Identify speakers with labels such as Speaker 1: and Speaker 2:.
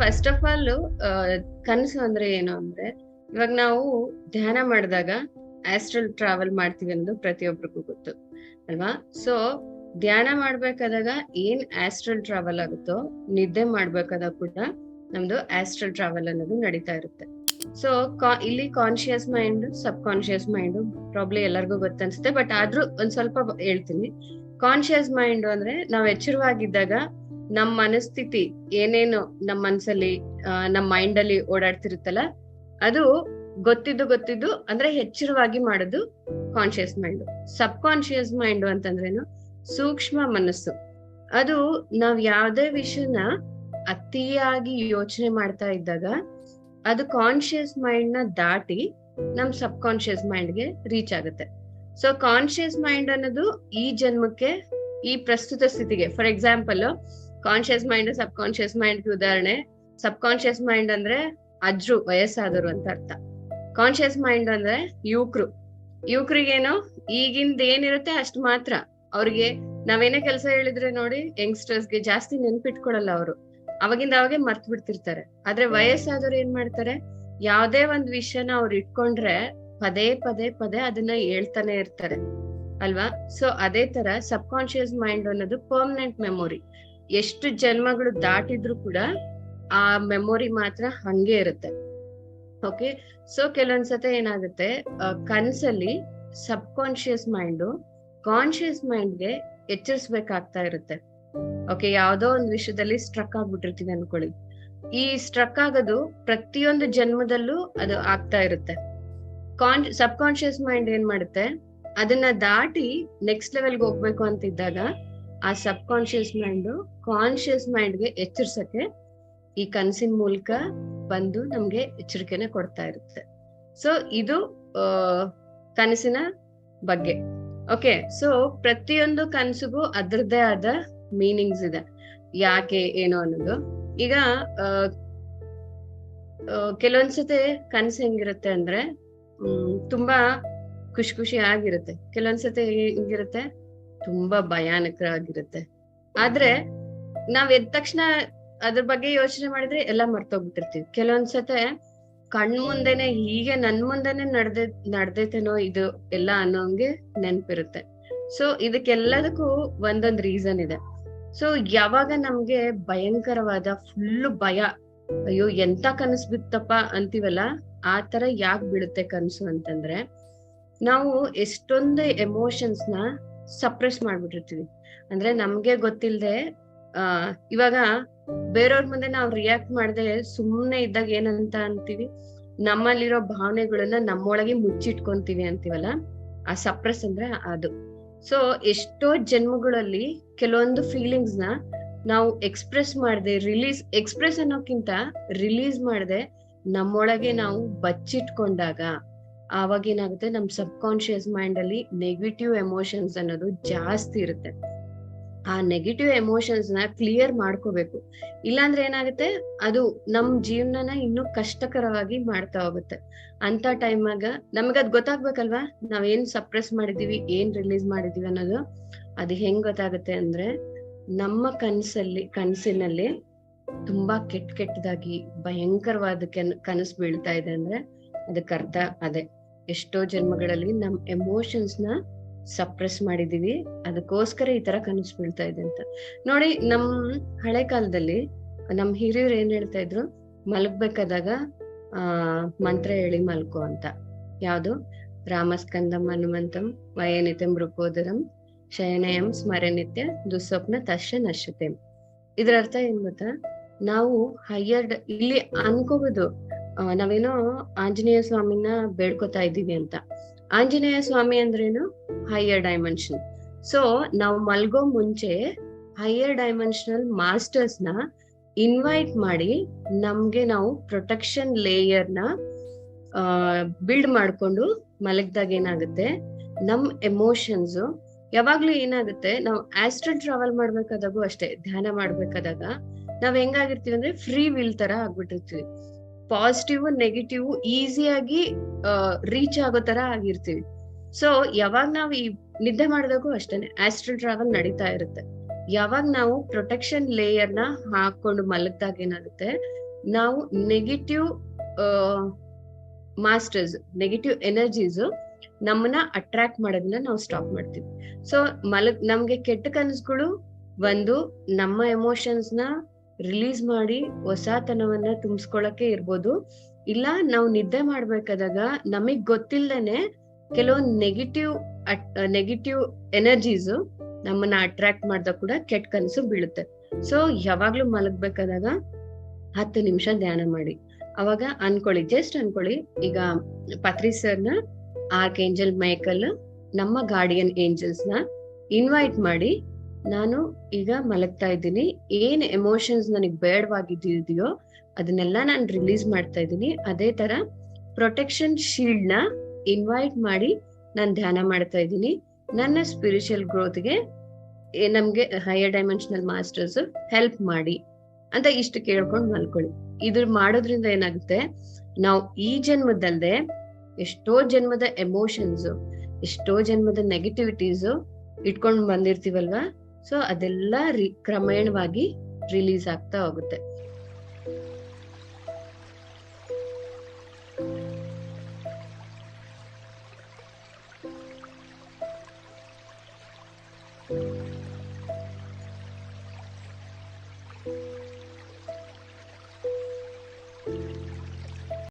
Speaker 1: First of all ಕನಸು ಅಂದ್ರೆ ಏನು ಅಂದ್ರೆ, ಇವಾಗ ನಾವು ಧ್ಯಾನ ಮಾಡಿದಾಗ ಆಸ್ಟ್ರಲ್ ಟ್ರಾವೆಲ್ ಮಾಡ್ತೀವಿ ಅನ್ನೋದು ಪ್ರತಿಯೊಬ್ಬರಿಗೂ ಗೊತ್ತು, ಅಲ್ವಾ? ಸೊ ಧ್ಯಾನ ಮಾಡ್ಬೇಕಾದಾಗ ಏನ್ ಆಸ್ಟ್ರಲ್ ಟ್ರಾವೆಲ್ ಆಗುತ್ತೋ, ನಿದ್ದೆ ಮಾಡ್ಬೇಕಾದಾಗ ಕೂಡ ನಮ್ದು ಆಸ್ಟ್ರಲ್ ಟ್ರಾವೆಲ್ ಅನ್ನೋದು ನಡೀತಾ ಇರುತ್ತೆ. ಸೊ ಇಲ್ಲಿ conscious mind subconscious mind probably ಎಲ್ಲರಿಗೂ ಗೊತ್ತನ್ಸುತ್ತೆ ಬಟ್ ಆದ್ರೂ ಒಂದ್ ಸ್ವಲ್ಪ ಹೇಳ್ತೀನಿ. ಕಾನ್ಶಿಯಸ್ ಮೈಂಡ್ ಅಂದ್ರೆ ನಾವ್ ಎಚ್ಚರವಾಗಿದ್ದಾಗ ನಮ್ ಮನಸ್ಥಿತಿ ಏನೇನು ನಮ್ ಮನ್ಸಲ್ಲಿ ನಮ್ ಮೈಂಡ್ ಅಲ್ಲಿ ಓಡಾಡ್ತಿರುತ್ತಲ್ಲ, ಅದು ಗೊತ್ತಿದ್ದು ಗೊತ್ತಿದ್ದು ಅಂದ್ರೆ ಹೆಚ್ಚರವಾಗಿ ಮಾಡೋದು conscious mind subconscious mind ಅಂತಂದ್ರೇನು? ಸೂಕ್ಷ್ಮ ಮನಸ್ಸು. ಅದು ನಾವ್ ಯಾವ್ದೇ ವಿಷಯನ ಅತಿಯಾಗಿ ಯೋಚನೆ ಮಾಡ್ತಾ ಇದ್ದಾಗ, ಅದು ಕಾನ್ಶಿಯಸ್ ಮೈಂಡ್ನ ದಾಟಿ ನಮ್ ಸಬ್ ಕಾನ್ಶಿಯಸ್ ಮೈಂಡ್ಗೆ ರೀಚ್ ಆಗುತ್ತೆ. ಸೊ ಕಾನ್ಶಿಯಸ್ ಮೈಂಡ್ ಅನ್ನೋದು ಈ ಜನ್ಮಕ್ಕೆ, ಈ ಪ್ರಸ್ತುತ ಸ್ಥಿತಿಗೆ for example conscious mind subconscious mind ಉದಾಹರಣೆ. ಸಬ್ ಕಾನ್ಶಿಯಸ್ ಮೈಂಡ್ ಅಂದ್ರೆ ಅಜ್ರು ವಯಸ್ಸಾದರು ಅಂತ ಅರ್ಥ. ಕಾನ್ಶಿಯಸ್ ಮೈಂಡ್ ಅಂದ್ರೆ ಯುವಕರು. ಯುವಕರಿಗೇನು ಈಗಿಂದ ಏನಿರುತ್ತೆ ಅಷ್ಟ್ ಮಾತ್ರ. ಅವ್ರಿಗೆ ನಾವೇನೇ ಕೆಲಸ ಹೇಳಿದ್ರೆ ನೋಡಿ ಯಂಗ್ಸ್ಟರ್ಸ್ಗೆ ಜಾಸ್ತಿ ನೆನ್ಪಿಟ್ಕೊಳಲ್ಲ ಅವರು. ಅವಾಗಿಂದ ಅವಾಗೆ ಮರ್ತ್ ಬಿಡ್ತಿರ್ತಾರೆ. ಆದ್ರೆ ವಯಸ್ಸಾದವ್ರು ಏನ್ ಮಾಡ್ತಾರೆ? ಯಾವ್ದೇ ಒಂದ್ ವಿಷಯನ ಅವ್ರು ಇಟ್ಕೊಂಡ್ರೆ ಪದೇ ಪದೇ ಪದೇ ಅದನ್ನ ಹೇಳ್ತಾನೆ ಇರ್ತಾರೆ. ಅಲ್ವಾ? ಸೊ ಅದೇ ತರ ಸಬ್ ಕಾನ್ಶಿಯಸ್ ಮೈಂಡ್ ಅನ್ನೋದು ಪರ್ಮನೆಂಟ್ ಮೆಮೊರಿ ಎಷ್ಟು ಜನ್ಮಗಳು ದಾಟಿದ್ರು ಕೂಡ ಆ ಮೆಮೊರಿ ಮಾತ್ರ ಹಂಗೆ ಇರುತ್ತೆ. ಓಕೆ ಸೊ ಕೆಲವೊಂದ್ಸತ ಏನಾಗುತ್ತೆ ಕನ್ಸಲ್ಲಿ ಸಬ್ ಕಾನ್ಶಿಯಸ್ ಮೈಂಡು ಕಾನ್ಶಿಯಸ್ ಮೈಂಡ್ಗೆ ಎಚ್ಚರಿಸ್ಬೇಕಾಗ್ತಾ ಇರುತ್ತೆ. ಓಕೆ ಯಾವ್ದೋ ಒಂದ್ ವಿಷಯದಲ್ಲಿ ಸ್ಟ್ರಕ್ ಆಗ್ಬಿಟ್ಟಿರ್ತೀವಿ ಅನ್ಕೊಳ್ಳಿ. ಈ ಸ್ಟ್ರಕ್ ಆಗೋದು ಪ್ರತಿಯೊಂದು ಜನ್ಮದಲ್ಲೂ ಅದು ಆಗ್ತಾ ಇರುತ್ತೆ. ಕಾನ್ ಸಬ್ ಕಾನ್ಶಿಯಸ್ ಮೈಂಡ್ ಏನ್ ಮಾಡುತ್ತೆ, ಅದನ್ನ ದಾಟಿ ನೆಕ್ಸ್ಟ್ ಲೆವೆಲ್ಗೆ ಹೋಗ್ಬೇಕು ಅಂತ ಇದ್ದಾಗ ಆ ಸಬ್ ಕಾನ್ಶಿಯಸ್ ಮೈಂಡ್ ಕಾನ್ಶಿಯಸ್ ಮೈಂಡ್ಗೆ ಎಚ್ಚರಿಸಕ್ಕೆ ಈ ಕನಸಿನ ಮೂಲಕ ಬಂದು ನಮ್ಗೆ ಎಚ್ಚರಿಕೆನ ಕೊಡ್ತಾ ಇರುತ್ತೆ. ಸೊ ಇದು ಕನಸಿನ ಬಗ್ಗೆ. ಓಕೆ ಸೊ ಪ್ರತಿಯೊಂದು ಕನಸಿಗೂ ಅದರದ್ದೇ ಆದ ಮೀನಿಂಗ್ಸ್ ಇದೆ. ಯಾಕೆ, ಏನು ಅನ್ನೋದು. ಈಗ ಕೆಲವೊಂದ್ಸತಿ ಕನಸು ಹೆಂಗಿರುತ್ತೆ ಅಂದ್ರೆ, ಹ್ಮ್, ತುಂಬಾ ಖುಷಿ ಖುಷಿ ಆಗಿರುತ್ತೆ. ಕೆಲವೊಂದ್ಸತಿ ಹೆಂಗಿರುತ್ತೆ? ತುಂಬಾ ಭಯಾನಕರಾಗಿರುತ್ತೆ. ಆದ್ರೆ ನಾವ್ ಎದ್ದ ತಕ್ಷಣ ಅದ್ರ ಬಗ್ಗೆ ಯೋಚನೆ ಮಾಡಿದ್ರೆ ಎಲ್ಲ ಮರ್ತೋಗ್ಬಿಟ್ಟಿರ್ತೀವಿ. ಕೆಲವೊಂದ್ಸತೆ ಕಣ್ ಮುಂದೆನೆ ಹೀಗೆ ನನ್ ಮುಂದೆನೆ ನಡ್ದೆ ನಡ್ದೈತೇನೋ ಇದು ಎಲ್ಲ ಅನ್ನೋಂಗೆ ನೆನ್ಪಿರುತ್ತೆ. ಸೊ ಇದಕ್ಕೆಲ್ಲದಕ್ಕೂ ಒಂದೊಂದ್ ರೀಸನ್ ಇದೆ. ಸೊ ಯಾವಾಗ ನಮ್ಗೆ ಭಯಂಕರವಾದ ಫುಲ್ ಭಯ ಅಯ್ಯೋ ಎಂತ ಕನಸು ಬಿತ್ತಪ್ಪ ಅಂತೀವಲ್ಲ ಆ ತರ ಯಾಕೆ ಬೀಳುತ್ತೆ ಕನಸು ಅಂತಂದ್ರೆ ನಾವು ಎಷ್ಟೊಂದು ಎಮೋಷನ್ಸ್ನ ಸಪ್ರೆಸ್ ಮಾಡ್ಬಿಟ್ಟಿರ್ತೀವಿ. ಅಂದ್ರೆ ನಮ್ಗೆ ಗೊತ್ತಿಲ್ಲದೆ ಆ, ಇವಾಗ ಬೇರೆಯವ್ರ ಮುಂದೆ ನಾವು ರಿಯಾಕ್ಟ್ ಮಾಡದೆ ಸುಮ್ನೆ ಇದ್ದಾಗ ಏನಂತ ಅಂತೀವಿ, ನಮ್ಮಲ್ಲಿರೋ ಭಾವನೆಗಳನ್ನ ನಮ್ಮೊಳಗೆ ಮುಚ್ಚಿಟ್ಕೊಂತೀವಿ ಅಂತೀವಲ್ಲ, ಆ ಸಪ್ರೆಸ್ ಅಂದ್ರೆ ಅದು. ಸೊ ಎಷ್ಟೋ ಜನ್ಮಗಳಲ್ಲಿ ಕೆಲವೊಂದು ಫೀಲಿಂಗ್ಸ್ನ ನಾವು ಎಕ್ಸ್ಪ್ರೆಸ್ ಮಾಡದೆ ರಿಲೀಸ್ ಎಕ್ಸ್ಪ್ರೆಸ್ ಅನ್ನೋಕ್ಕಿಂತ ರಿಲೀಸ್ ಮಾಡದೆ, ನಮ್ಮೊಳಗೆ ನಾವು ಬಚ್ಚಿಟ್ಕೊಂಡಾಗ ಆವಾಗ ಏನಾಗುತ್ತೆ, ನಮ್ ಸಬ್ ಕಾನ್ಶಿಯಸ್ ಮೈಂಡ್ ಅಲ್ಲಿ ನೆಗೆಟಿವ್ ಎಮೋಷನ್ಸ್ ಅನ್ನೋದು ಜಾಸ್ತಿ ಇರುತ್ತೆ. ಆ ನೆಗೆಟಿವ್ ಎಮೋಷನ್ಸ್ನ ಕ್ಲಿಯರ್ ಮಾಡ್ಕೋಬೇಕು. ಇಲ್ಲಾಂದ್ರೆ ಏನಾಗುತ್ತೆ, ಅದು ನಮ್ ಜೀವನನ ಇನ್ನೂ ಕಷ್ಟಕರವಾಗಿ ಮಾಡ್ತಾ ಹೋಗುತ್ತೆ. ಅಂತ ಟೈಮಾಗ ನಮಗದ್ ಗೊತ್ತಾಗ್ಬೇಕಲ್ವಾ? ನಾವ್ ಏನ್ ಸಪ್ರೆಸ್ ಮಾಡಿದೀವಿ, ಏನ್ ರಿಲೀಸ್ ಮಾಡಿದೀವಿ ಅನ್ನೋದು. ಅದು ಹೆಂಗ್ ಗೊತ್ತಾಗುತ್ತೆ ಅಂದ್ರೆ, ನಮ್ಮ ಕನ್ಸಲ್ಲಿ, ಕನಸಿನಲ್ಲಿ ತುಂಬಾ ಕೆಟ್ಟ ಕೆಟ್ಟದಾಗಿ ಭಯಂಕರವಾದ ಕೆನ್, ಕನಸು ಬೀಳ್ತಾ ಇದೆ ಅಂದ್ರೆ ಅದಕ್ಕೆ ಅರ್ಥ ಅದೇ. ಎಷ್ಟೋ ಜನ್ಮಗಳಲ್ಲಿ ನಮ್ ಎಮೋಷನ್ಸ್ನ ಸಪ್ರೆಸ್ ಮಾಡಿದೀವಿ. ಅದಕ್ಕೋಸ್ಕರ ಈ ತರ ಕನಸು ಬೀಳ್ತಾ ಇದೆ ಅಂತ. ನೋಡಿ, ನಮ್ ಹಳೆ ಕಾಲದಲ್ಲಿ ನಮ್ ಹಿರಿಯರು ಏನ್ ಹೇಳ್ತಾ ಇದ್ರು? ಮಲಗ್ಬೇಕಾದಾಗ, ಆ, ಮಂತ್ರ ಹೇಳಿ ಮಲ್ಕೋ ಅಂತ. ಯಾವ್ದು? ರಾಮಸ್ಕಂದಂ ಹನುಮಂತಂ ವಯನಿತಂ ರುಕೋದರಂ ಶಯನಯಂ ಸ್ಮರನಿತ್ಯ ದುಸ್ವಪ್ನ ತಶ್ಯ ನಶ್ಯತೆ. ಇದ್ರ ಅರ್ಥ ಏನ್ ಗೊತ್ತಾ? ನಾವು ಹೈಯರ್ಡ್, ಇಲ್ಲಿ ಅನ್ಕೋಬಹುದು ನಾವೇನೋ ಆಂಜನೇಯ ಸ್ವಾಮಿನ ಬೇಡ್ಕೊತಾ ಇದ್ದೀವಿ ಅಂತ. ಆಂಜನೇಯ ಸ್ವಾಮಿ ಅಂದ್ರೇನು? ಹೈಯರ್ ಡೈಮೆನ್ಷನ್ ಸೊ ನಾವು ಮಲ್ಗೋ ಮುಂಚೆ ಹೈಯರ್ ಡೈಮೆನ್ಷನಲ್ ಮಾಸ್ಟರ್ಸ್ನ ಇನ್ವೈಟ್ ಮಾಡಿ ನಮ್ಗೆ ನಾವು ಪ್ರೊಟೆಕ್ಷನ್ ಲೇಯರ್ನ ಬಿಲ್ಡ್ ಮಾಡ್ಕೊಂಡು ಮಲಗ್ದಾಗ ಏನಾಗುತ್ತೆ? ನಮ್ ಎಮೋಷನ್ಸ್ ಯಾವಾಗ್ಲೂ ಏನಾಗುತ್ತೆ? ನಾವು ಆಸ್ಟ್ರಲ್ ಟ್ರಾವೆಲ್ ಮಾಡ್ಬೇಕಾದಾಗೂ ಅಷ್ಟೇ, ಧ್ಯಾನ ಮಾಡ್ಬೇಕಾದಾಗ ನಾವ್ ಹೆಂಗಾಗಿರ್ತೀವಿ ಅಂದ್ರೆ ಫ್ರೀ ವಿಲ್ ತರ ಆಗ್ಬಿಟ್ಟಿರ್ತೀವಿ. ಪಾಸಿಟಿವ್ ನೆಗೆಟಿವ್ ಈಸಿಯಾಗಿ ರೀಚ್ ಆಗೋ ತರ ಆಗಿರ್ತೀವಿ. ಸೊ ಯಾವಾಗ ನಾವು ಈ ನಿದ್ದೆ ಮಾಡಿದಾಗೂ ಅಷ್ಟೇನೆ ಆಸ್ಟ್ರಲ್ ಟ್ರಾವೆಲ್ ನಡೀತಾ ಇರುತ್ತೆ. ಯಾವಾಗ ನಾವು ಪ್ರೊಟೆಕ್ಷನ್ ಲೇಯರ್ನ ಹಾಕೊಂಡು ಮಲಗ್ದಾಗ ಏನಾಗುತ್ತೆ, ನಾವು ನೆಗೆಟಿವ್ ಮಾಸ್ಟರ್ಸ್ ನೆಗೆಟಿವ್ ಎನರ್ಜೀಸ್ ನಮ್ಮನ್ನ ಅಟ್ರಾಕ್ಟ್ ಮಾಡೋದನ್ನ ನಾವು ಸ್ಟಾಪ್ ಮಾಡ್ತೀವಿ. ಸೊ ಮಲಗ್, ನಮ್ಗೆ ಕೆಟ್ಟ ಕನಸುಗಳು ಒಂದು ನಮ್ಮ ಎಮೋಷನ್ಸ್ನ ರಿಲೀಸ್ ಮಾಡಿ ಹೊಸತನವನ್ನ ತುಂಬಿಸ್ಕೊಳಕ್ಕೆ ಇರ್ಬೋದು. ಇಲ್ಲ ನಾವು ನಿದ್ದೆ ಮಾಡ್ಬೇಕಾದಾಗ ನಮಗ್ ಗೊತ್ತಿಲ್ಲದೇನೆ ಕೆಲವೊಂದು ನೆಗೆಟಿವ್ ನೆಗೆಟಿವ್ ಎನರ್ಜೀಸ್ ನಮ್ಮನ್ನ ಅಟ್ರಾಕ್ಟ್ ಮಾಡ್ದಾಗ ಕೂಡ ಕೆಟ್ಟ ಕನಸು ಬೀಳುತ್ತೆ. ಸೊ ಯಾವಾಗ್ಲೂ ಮಲಗ್ಬೇಕಾದಾಗ ಹತ್ತು ನಿಮಿಷ ಧ್ಯಾನ ಮಾಡಿ. ಅವಾಗ ಅನ್ಕೊಳ್ಳಿ ಜಸ್ಟ್ ಅನ್ಕೊಳ್ಳಿ. ಈಗ ಪತ್ರಿ ಸರ್ನ ಆರ್ಕ್ ಏಂಜಲ್ ಮೈಕಲ್, ನಮ್ಮ ಗಾರ್ಡಿಯನ್ ಏಂಜಲ್ಸ್ನ ಇನ್ವೈಟ್ ಮಾಡಿ ನಾನು ಈಗ ಮಲಗ್ತಾ ಇದ್ದೀನಿ. ಏನ್ ಎಮೋಷನ್ಸ್ ನನಗ್ ಬೇಡವಾಗಿದೆಯೋ ಅದನ್ನೆಲ್ಲ ನಾನು ರಿಲೀಸ್ ಮಾಡ್ತಾ ಇದ್ದೀನಿ. ಅದೇ ತರ ಪ್ರೊಟೆಕ್ಷನ್ ಶೀಲ್ಡ್ನ ಇನ್ವೈಟ್ ಮಾಡಿ ನಾನು ಧ್ಯಾನ ಮಾಡ್ತಾ ಇದ್ದೀನಿ. ನನ್ನ ಸ್ಪಿರಿಚುವಲ್ ಗ್ರೋತ್ಗೆ ನಮ್ಗೆ ಹೈಯರ್ ಡೈಮೆನ್ಷನಲ್ ಮಾಸ್ಟರ್ಸ್ ಹೆಲ್ಪ್ ಮಾಡಿ ಅಂತ ಇಷ್ಟು ಕೇಳ್ಕೊಂಡು ಮಲ್ಕೊಳ್ಳಿ. ಇದ್ರ ಮಾಡೋದ್ರಿಂದ ಏನಾಗುತ್ತೆ? ನಾವು ಈ ಜನ್ಮದಲ್ಲದೆ ಎಷ್ಟೋ ಜನ್ಮದ ಎಮೋಷನ್ಸ್ ಎಷ್ಟೋ ಜನ್ಮದ ನೆಗೆಟಿವಿಟೀಸ್ ಇಟ್ಕೊಂಡು ಬಂದಿರ್ತೀವಲ್ವಾ? ಸೊ ಅದೆಲ್ಲ ರಿ ಕ್ರಮೇಣವಾಗಿ ರಿಲೀಸ್ ಆಗ್ತಾ ಹೋಗುತ್ತೆ.